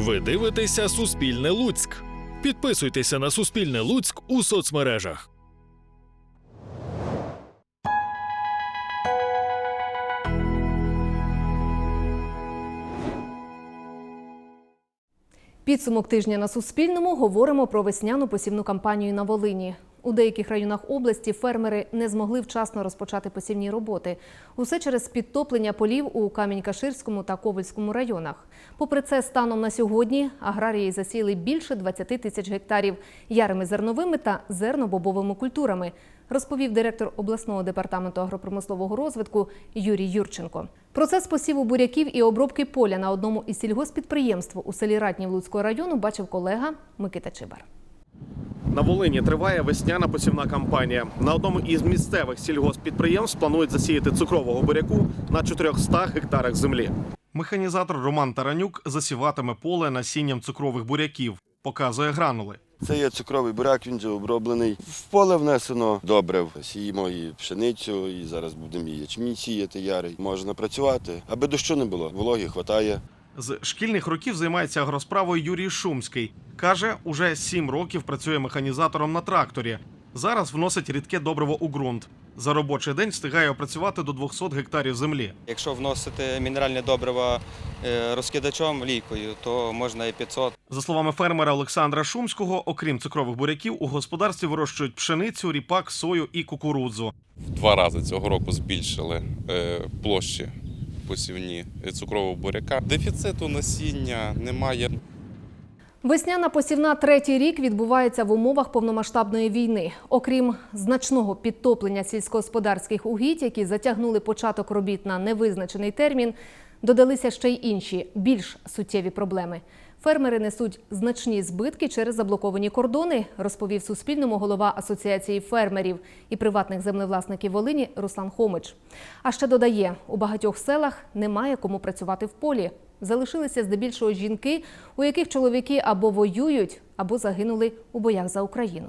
Ви дивитеся Суспільне Луцьк. Підписуйтеся на Суспільне Луцьк у соцмережах. Підсумок тижня на Суспільному говоримо про весняну посівну кампанію на Волині. У деяких районах області фермери не змогли вчасно розпочати посівні роботи. Усе через підтоплення полів у Камінь-Каширському та Ковальському районах. Попри це, станом на сьогодні аграрії засіяли більше 20 тисяч гектарів ярими зерновими та зернобобовими культурами, розповів директор обласного департаменту агропромислового розвитку Юрій Юрченко. Процес посіву буряків і обробки поля на одному із сільгоспідприємств у селі Ратнів Луцького району бачив колега Микита Чибар. На Волині триває весняна посівна кампанія. На одному із місцевих сільгосппідприємств планують засіяти цукрового буряку на 400 гектарах землі. Механізатор Роман Таранюк засіватиме поле насінням цукрових буряків, показує гранули. Це є цукровий буряк, він вже оброблений. В поле внесено добре. Сіємо і пшеницю, і зараз будемо і ячмінь сіяти ярий. Можна працювати, аби дощу не було. Вологи хватає. З шкільних років займається агросправою Юрій Шумський. Каже, уже сім років працює механізатором на тракторі. Зараз вносить рідке добриво у ґрунт. За робочий день встигає опрацювати до 200 гектарів землі. Якщо вносити мінеральне добриво е, розкидачом лійкою, то можна і 500. За словами фермера Олександра Шумського, окрім цукрових буряків, у господарстві вирощують пшеницю, ріпак, сою і кукурудзу. В два рази цього року збільшили е, площі посівні цукрового буряка. Дефіциту насіння немає. Весняна посівна третій рік відбувається в умовах повномасштабної війни. Окрім значного підтоплення сільськогосподарських угідь, які затягнули початок робіт на невизначений термін, додалися ще й інші більш суттєві проблеми. Фермери несуть значні збитки через заблоковані кордони, розповів Суспільному голова Асоціації фермерів і приватних землевласників Волині Руслан Хомич. А ще додає, у багатьох селах немає кому працювати в полі. Залишилися здебільшого жінки, у яких чоловіки або воюють, або загинули у боях за Україну.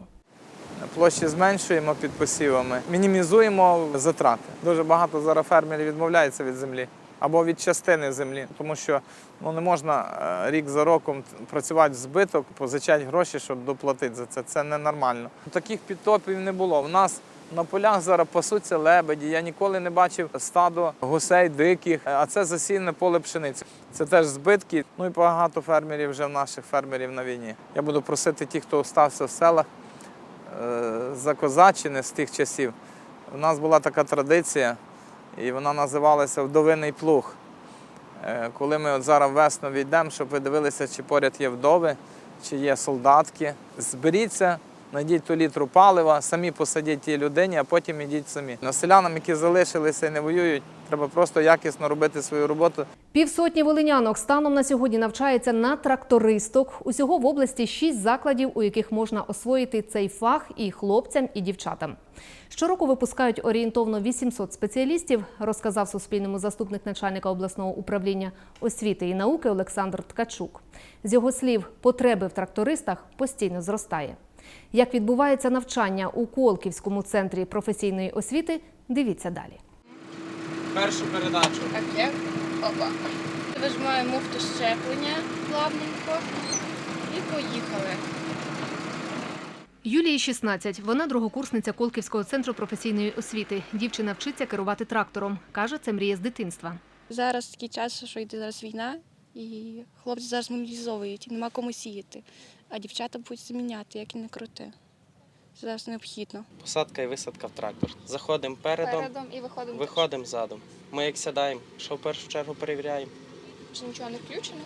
Площі зменшуємо під посівами, мінімізуємо затрати. Дуже багато зараз фермерів відмовляється від землі або від частини землі, тому що ну, не можна е, рік за роком працювати в збиток, позичати гроші, щоб доплатити за це. Це ненормально. Таких підтопів не було. У нас на полях зараз пасуться лебеді. Я ніколи не бачив стадо гусей диких, а це засіяне поле пшениці. Це теж збитки. Ну і багато фермерів вже в наших фермерів на війні. Я буду просити тих, хто залишився в селах е, за козаччини з тих часів. У нас була така традиція, і вона називалася Вдовиний плуг. Е, Коли ми от зараз весно війдемо, щоб ви дивилися, чи поряд є вдови, чи є солдатки, зберіться, знайдіть ту літру палива, самі посадіть тій людині, а потім ідіть самі. На селянам, які залишилися і не воюють, треба просто якісно робити свою роботу. Півсотні волинянок станом на сьогодні навчається на трактористок. Усього в області шість закладів, у яких можна освоїти цей фах і хлопцям, і дівчатам. Щороку випускають орієнтовно 800 спеціалістів, розказав Суспільному заступник начальника обласного управління освіти і науки Олександр Ткачук. З його слів, потреби в трактористах постійно зростає. Як відбувається навчання у Колківському центрі професійної освіти, дивіться далі. першу передачу. Так, як? Опа. Вижимаю муфту щеплення плавненько і поїхали. Юлії 16. Вона другокурсниця Колківського центру професійної освіти. Дівчина вчиться керувати трактором. Каже, це мрія з дитинства. Зараз такий час, що йде зараз війна, і хлопці зараз мобілізовують, і нема кому сіяти. А дівчата будуть заміняти, як і не крути. Це зараз необхідно. Посадка і висадка в трактор. Заходимо передом, і виходимо. виходимо задом. Ми як сідаємо, що в першу чергу перевіряємо. Чи нічого не включено?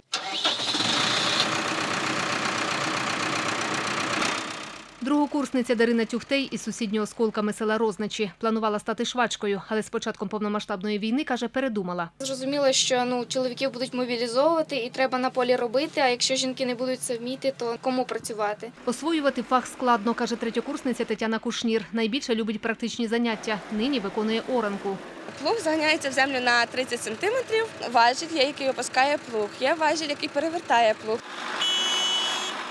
Другокурсниця Дарина Тюхтей із сусіднього осколками села Розничі планувала стати швачкою, але з початком повномасштабної війни каже, передумала. Зрозуміло, що ну чоловіків будуть мобілізовувати і треба на полі робити. А якщо жінки не будуть це вміти, то кому працювати? Освоювати фах складно, каже третьокурсниця Тетяна Кушнір. Найбільше любить практичні заняття. Нині виконує оранку. Плуг заганяється в землю на 30 сантиметрів. Важіль є, який опускає плуг. Є важіль, який перевертає плуг.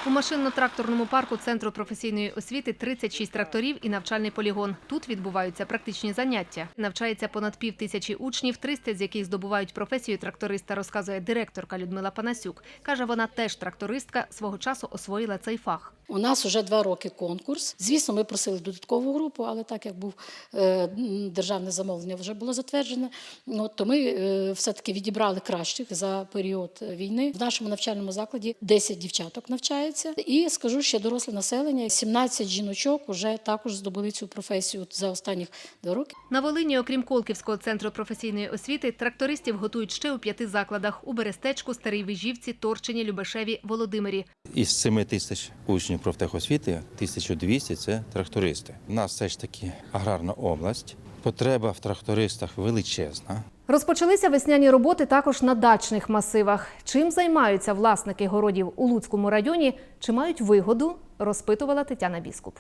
У машинно-тракторному парку Центру професійної освіти 36 тракторів і навчальний полігон. Тут відбуваються практичні заняття. Навчається понад пів тисячі учнів, 300 з яких здобувають професію тракториста, розказує директорка Людмила Панасюк. Каже, вона теж трактористка, свого часу освоїла цей фах. У нас вже два роки конкурс. Звісно, ми просили додаткову групу, але так як був е, державне замовлення, вже було затверджене. Ну, то ми е, все-таки відібрали кращих за період війни. В нашому навчальному закладі 10 дівчаток навчається. І скажу ще доросле населення. 17 жіночок вже також здобули цю професію за останніх два роки. На Волині, окрім Колківського центру професійної освіти, трактористів готують ще у п'яти закладах – у Берестечку, Старій Вижівці, Торчині, Любешеві, Володимирі. Із 7 тисяч учнів профтехосвіти 1200 – це трактористи. У нас все ж таки аграрна область. Потреба в трактористах величезна. Розпочалися весняні роботи також на дачних масивах. Чим займаються власники городів у Луцькому районі, чи мають вигоду, розпитувала Тетяна Біскуп.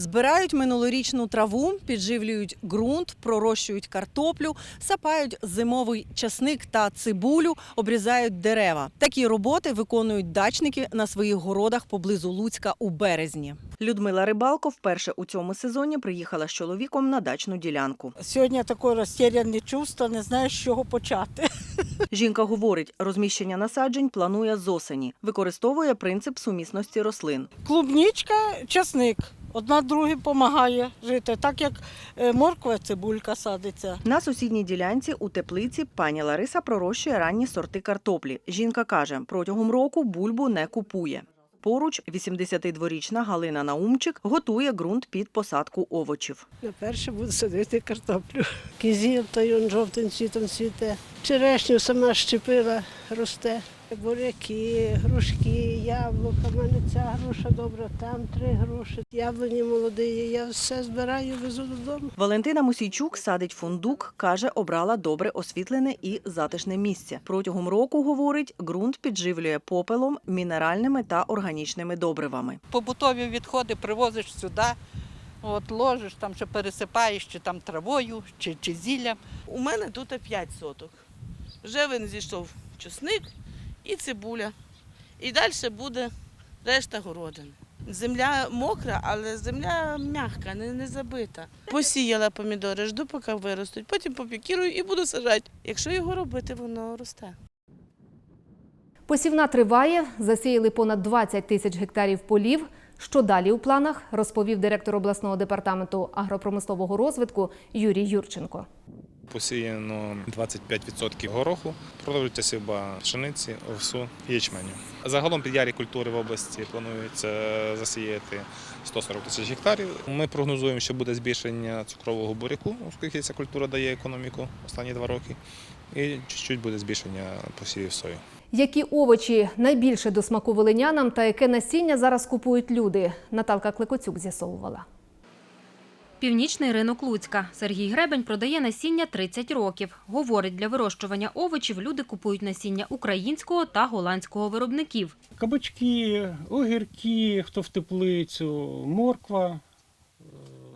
Збирають минулорічну траву, підживлюють ґрунт, пророщують картоплю, сапають зимовий часник та цибулю, обрізають дерева. Такі роботи виконують дачники на своїх городах поблизу Луцька у березні. Людмила Рибалко вперше у цьому сезоні приїхала з чоловіком на дачну ділянку. Сьогодні таке розтеряне чувство, не знаю, з чого почати. Жінка говорить, розміщення насаджень планує з осені, використовує принцип сумісності рослин. Клубнічка, часник. Одна другій допомагає жити, так як е, морква, цибулька садиться. На сусідній ділянці у теплиці пані Лариса пророщує ранні сорти картоплі. Жінка каже, протягом року бульбу не купує. Поруч 82-річна Галина Наумчик готує ґрунт під посадку овочів. Перше буду садити картоплю. Кізіл, той он жовтим цвітом цвіте. Черешню сама щепила, росте. Буряки, грушки, яблука. У мене ця груша добра, там три груші. Яблуні молоді. Я все збираю, везу додому. Валентина Мусійчук садить фундук, каже, обрала добре освітлене і затишне місце. Протягом року, говорить, ґрунт підживлює попелом, мінеральними та органічними добривами. Побутові відходи привозиш сюди. От ложиш, там ще пересипаєш, чи там травою, чи, чи зіллям. У мене тут 5 соток. Вже він зійшов чесник і цибуля. І далі буде решта городини. Земля мокра, але земля м'яка, не, не забита. Посіяла помідори, жду, поки виростуть, потім попікірую і буду сажати. Якщо його робити, воно росте. Посівна триває, засіяли понад 20 тисяч гектарів полів. Що далі у планах, розповів директор обласного департаменту агропромислового розвитку Юрій Юрченко. Посіяно 25% гороху, продовжується сівба пшениці, овсу і ячменю. Загалом під ярі культури в області планується засіяти 140 тисяч гектарів. Ми прогнозуємо, що буде збільшення цукрового буряку, оскільки ця культура дає економіку останні два роки, і чуть-чуть буде збільшення посівів сої. Які овочі найбільше до смаку волинянам та яке насіння зараз купують люди? Наталка Клекоцюк з'ясовувала. Північний ринок Луцька. Сергій Гребень продає насіння 30 років. Говорить, для вирощування овочів люди купують насіння українського та голландського виробників. Кабачки, огірки, хто в теплицю, морква, е,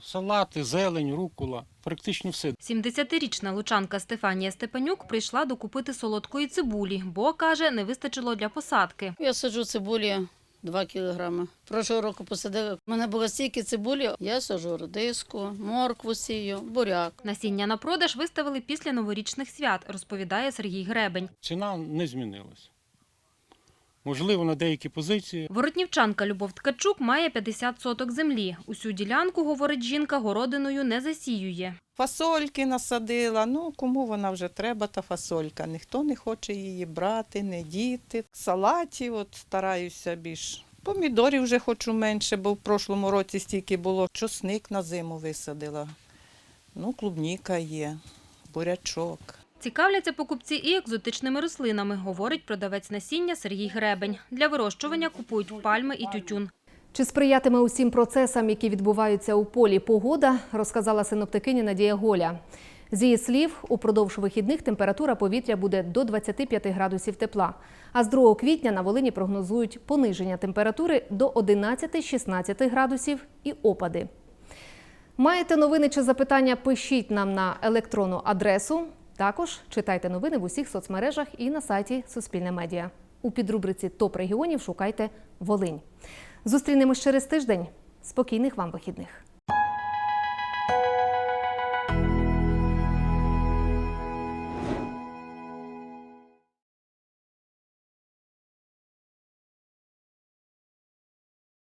салати, зелень, рукола. Практично все. 70-річна лучанка Стефанія Степанюк прийшла докупити солодкої цибулі, бо, каже, не вистачило для посадки. Я саджу цибулі 2 кілограми. Прошлого року посадили. У мене було стільки цибулі. Я сажу родиску, моркву сію, буряк. Насіння на продаж виставили після новорічних свят, розповідає Сергій Гребень. Ціна не змінилась. Можливо, на деякі позиції. Воротнівчанка Любов Ткачук має 50 соток землі. Усю ділянку, говорить жінка, городиною не засіює. Фасольки насадила. Ну кому вона вже треба, та фасолька. Ніхто не хоче її брати, не діти. Салатів от стараюся більш. Помідорів вже хочу менше, бо в прошлому році стільки було. Чосник на зиму висадила. Ну, клубніка є, бурячок. Цікавляться покупці і екзотичними рослинами, говорить продавець насіння Сергій Гребень. Для вирощування купують пальми і тютюн. Чи сприятиме усім процесам, які відбуваються у полі погода, розказала синоптикиня Надія Голя. З її слів, упродовж вихідних температура повітря буде до 25 градусів тепла. А з 2 квітня на Волині прогнозують пониження температури до 11-16 градусів і опади. Маєте новини чи запитання? Пишіть нам на електронну адресу. Також читайте новини в усіх соцмережах і на сайті Суспільне медіа. У підрубриці Топ регіонів шукайте Волинь. Зустрінемось через тиждень. Спокійних вам вихідних.